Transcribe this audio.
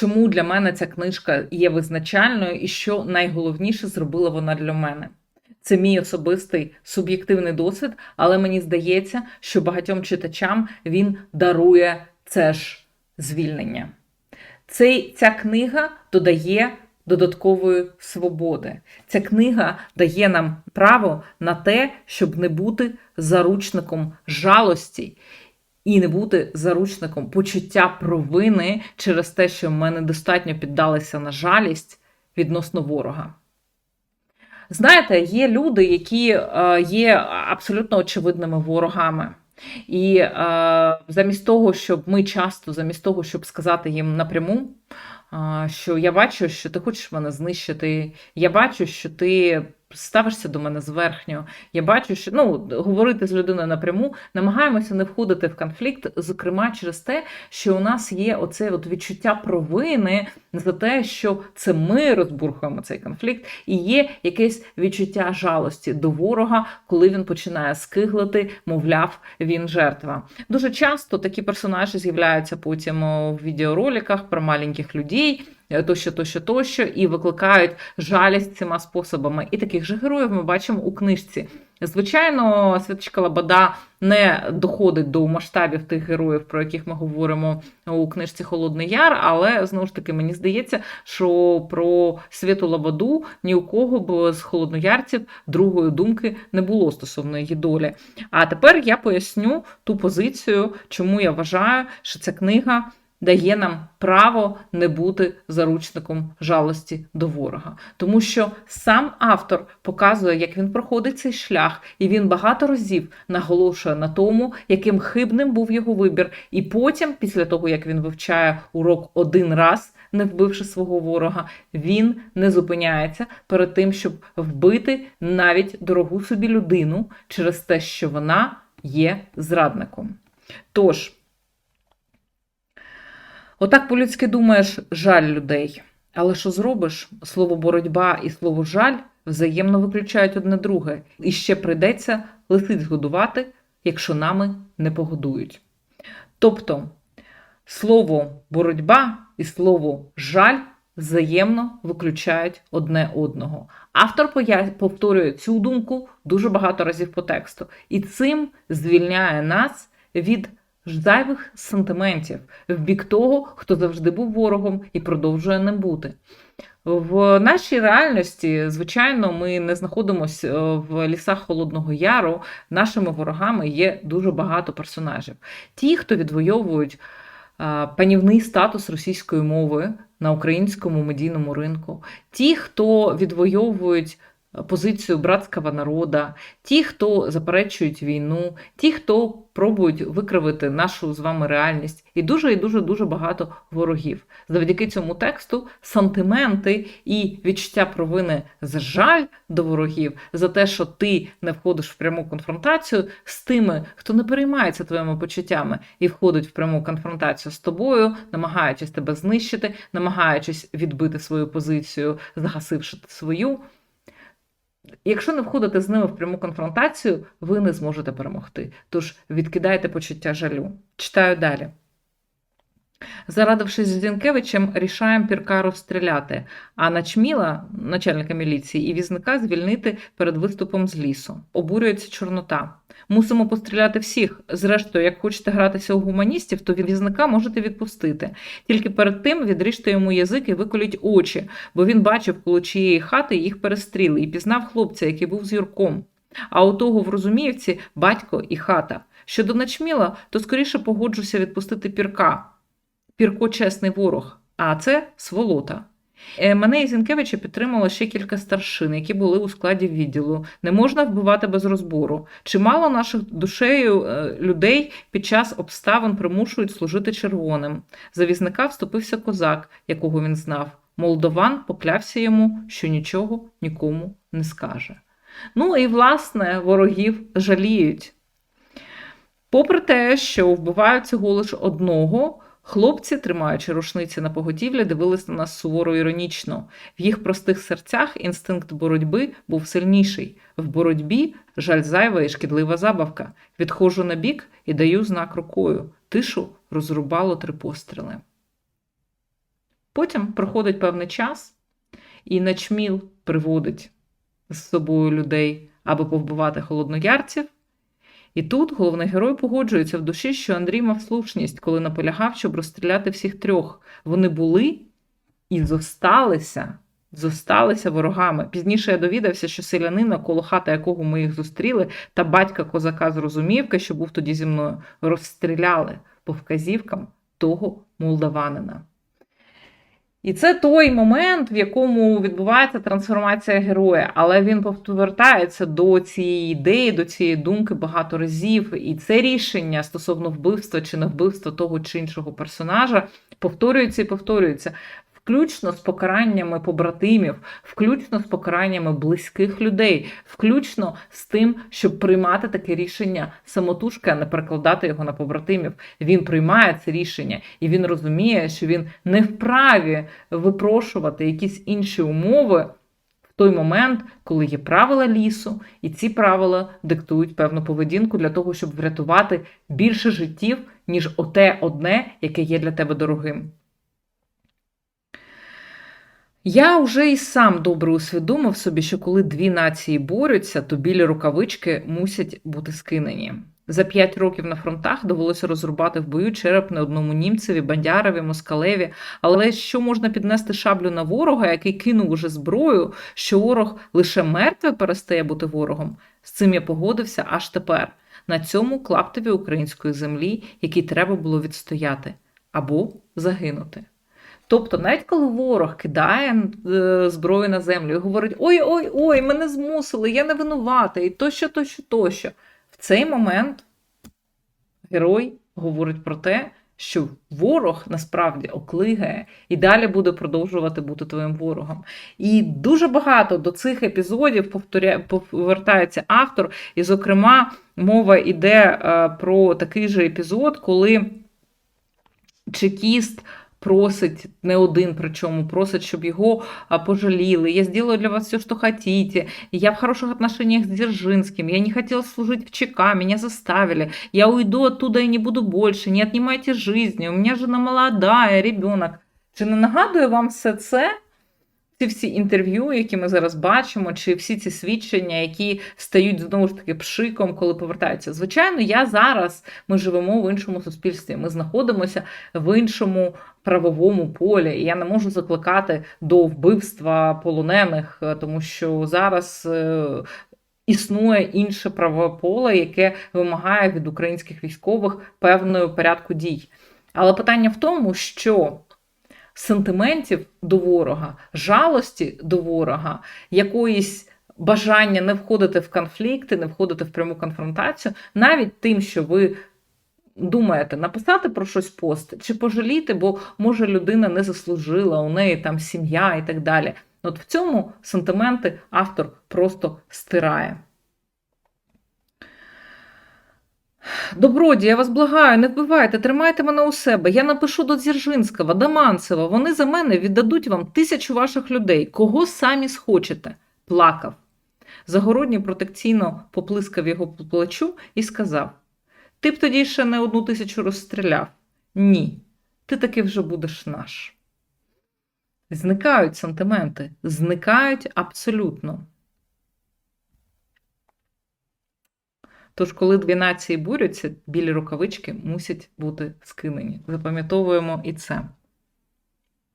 чому для мене ця книжка є визначальною і що найголовніше зробила вона для мене. Це мій особистий суб'єктивний досвід, але мені здається, що багатьом читачам він дарує це ж звільнення. Цей, Ця книга додає додаткової свободи. Ця книга дає нам право на те, щоб не бути заручником жалості і не бути заручником почуття провини через те, що ми недостатньо піддалися на жалість відносно ворога. Знаєте, є люди, які е, є абсолютно очевидними ворогами. І е, замість того, щоб ми часто, замість того, щоб сказати їм напряму, е, що я бачу, що ти хочеш мене знищити, я бачу, що ти ставишся до мене зверхньо. Я бачу, що ну, говорити з людиною напряму, намагаємося не входити в конфлікт, зокрема через те, що у нас є оце от відчуття провини за те, що це ми розбурхуємо цей конфлікт, і є якесь відчуття жалості до ворога, коли він починає скиглити, мовляв, він жертва. Дуже часто такі персонажі з'являються потім у відеороликах про маленьких людей. Тощо, тощо, тощо, і викликають жалість цими способами. І таких же героїв ми бачимо у книжці. Звичайно, Святочка Лабада не доходить до масштабів тих героїв, про яких ми говоримо у книжці Холодний Яр, але знову ж таки мені здається, що про Святу Лабаду ні у кого б з холодноярців другої думки не було стосовно її долі. А тепер я поясню ту позицію, чому я вважаю, що ця книга дає нам право не бути заручником жалості до ворога, тому що сам автор показує, як він проходить цей шлях, і він багато разів наголошує на тому, яким хибним був його вибір. І потім, після того як він вивчає урок один раз. Не вбивши свого ворога, він не зупиняється перед тим, щоб вбити навіть дорогу собі людину через те, що вона є зрадником. Тож, Отак по-людськи думаєш, жаль людей. Але що зробиш? Слово боротьба і слово жаль взаємно виключають одне друге, і ще прийдеться лисиць годувати, якщо нами не погодують. Тобто слово боротьба і слово жаль взаємно виключають одне одного. Автор повторює цю думку дуже багато разів по тексту, і цим звільняє нас від зайвих сантиментів в бік того, хто завжди був ворогом і продовжує ним бути. В нашій реальності, звичайно, ми не знаходимося е, в лісах Холодного Яру. Нашими ворогами є дуже багато персонажів. Ті, хто відвоюють е, панівний статус російської мови на українському медійному ринку, ті, хто відвоюють позицію братського народа, ті, хто заперечують війну, ті, хто пробують викривити нашу з вами реальність, і дуже і дуже дуже багато ворогів. Завдяки цьому тексту сантименти і відчуття провини за жаль до ворогів за те, що ти не входиш в пряму конфронтацію з тими, хто не переймається твоїми почуттями і входить в пряму конфронтацію з тобою, намагаючись тебе знищити, намагаючись відбити свою позицію, загасивши свою. Якщо не входите з ними в пряму конфронтацію, ви не зможете перемогти. Тож відкидайте почуття жалю. Читаю далі. Зарадившись з Зінкевичем, рішаємо Пірка розстріляти, а начміла, начальника міліції, і візника звільнити перед виступом з лісу. Обурюється Чорнота. Мусимо постріляти всіх. Зрештою, як хочете гратися у гуманістів, то візника можете відпустити. Тільки перед тим відріжте йому язик і виколіть очі, бо він бачив коло чиєї хати їх перестріли і пізнав хлопця, який був з Юрком. А у того в Розуміївці батько і хата. Щодо начміла, то скоріше погоджуся відпустити пірка. Пірко чесний ворог, а це сволота. Е, мене і Зінкевича підтримало ще кілька старшин, які були у складі відділу. Не можна вбивати без розбору. Чимало наших душею е, людей під час обставин примушують служити червоним. За візника вступився козак, якого він знав. Молдован поклявся йому, що нічого нікому не скаже. Ну і, власне, ворогів жаліють. Попри те, що вбивають цього лише одного. Хлопці, тримаючи рушниці на поготівлі, дивились на нас суворо іронічно. В їх простих серцях інстинкт боротьби був сильніший. В боротьбі жаль зайва і шкідлива забавка. Відходжу на бік і даю знак рукою. Тишу розрубало три постріли. Потім проходить певний час, і начміл приводить з собою людей, аби повбивати холодноярців. І тут головний герой погоджується в душі, що Андрій мав слушність, коли наполягав, щоб розстріляти всіх трьох. Вони були і зосталися, зосталися ворогами. Пізніше я довідався, що селянина, коло хати якого ми їх зустріли, та батька козака з Розумівки, що був тоді зі мною, розстріляли по вказівкам того молдаванина. І це той момент, в якому відбувається трансформація героя, але він повертається до цієї ідеї, до цієї думки багато разів. І це рішення стосовно вбивства чи не вбивства того чи іншого персонажа повторюється і повторюється. Включно з покараннями побратимів, включно з покараннями близьких людей, включно з тим, щоб приймати таке рішення самотужки, а не перекладати його на побратимів. Він приймає це рішення, і він розуміє, що він не вправі випрошувати якісь інші умови в той момент, коли є правила лісу, і ці правила диктують певну поведінку для того, щоб врятувати більше життів, ніж оте одне, яке є для тебе дорогим. Я вже і сам добре усвідомив собі, що коли дві нації борються, то білі рукавички мусять бути скинені. За п'ять років на фронтах довелося розрубати в бою череп не одному німцеві, бандярові, москалеві. Але що можна піднести шаблю на ворога, який кинув уже зброю, що ворог лише мертвий перестає бути ворогом? З цим я погодився аж тепер, на цьому клаптові української землі, який треба було відстояти або загинути. Тобто, навіть коли ворог кидає е, зброю на землю і говорить: ой-ой, ой, мене змусили, я не винуватий, і тощо, тощо, тощо. В цей момент герой говорить про те, що ворог насправді оклигає і далі буде продовжувати бути твоїм ворогом. І дуже багато до цих епізодів повертається автор, і, зокрема, мова йде е, про такий же епізод, коли чекіст просить не один, причому просить, щоб його пожаліли. Я сделаю для вас все, что хотите. Я в хороших отношениях с Дзержинским. Я не хотела служить в ЧК, меня заставили. Я уйду оттуда и не буду больше. Не отнимайте жизни. У меня жена молодая, ребенок. Чи не нагадує вам все це? ці всі інтерв'ю, які ми зараз бачимо, чи всі ці свідчення, які стають знову ж таки пшиком, коли повертаються. Звичайно, я зараз ми живемо в іншому суспільстві. Ми знаходимося в іншому правовому полі. І я не можу закликати до вбивства полонених, е, тому що зараз. Е, існує інше правове поле, яке вимагає від українських військових певного порядку дій. Але питання в тому, що сентиментів до ворога, жалості до ворога, якоїсь бажання не входити в конфлікти, не входити в пряму конфронтацію, навіть тим, що ви. Думаєте, написати про щось пост чи пожаліти, бо може людина не заслужила, у неї там сім'я і так далі. От в цьому сентименти автор просто стирає. Доброді, я вас благаю, не вбивайте, тримайте мене у себе. Я напишу до Дзержинського, до Манцева. Вони за мене віддадуть вам тисячу ваших людей, кого самі схочете. Плакав. Загородній протекційно поплискав його по плечу і сказав: Ти б тоді ще не одну тисячу розстріляв. Ні, ти таки вже будеш наш. Зникають сантименти, зникають абсолютно. Тож, коли дві нації борються, білі рукавички мусять бути скинені. Запам'ятовуємо і це.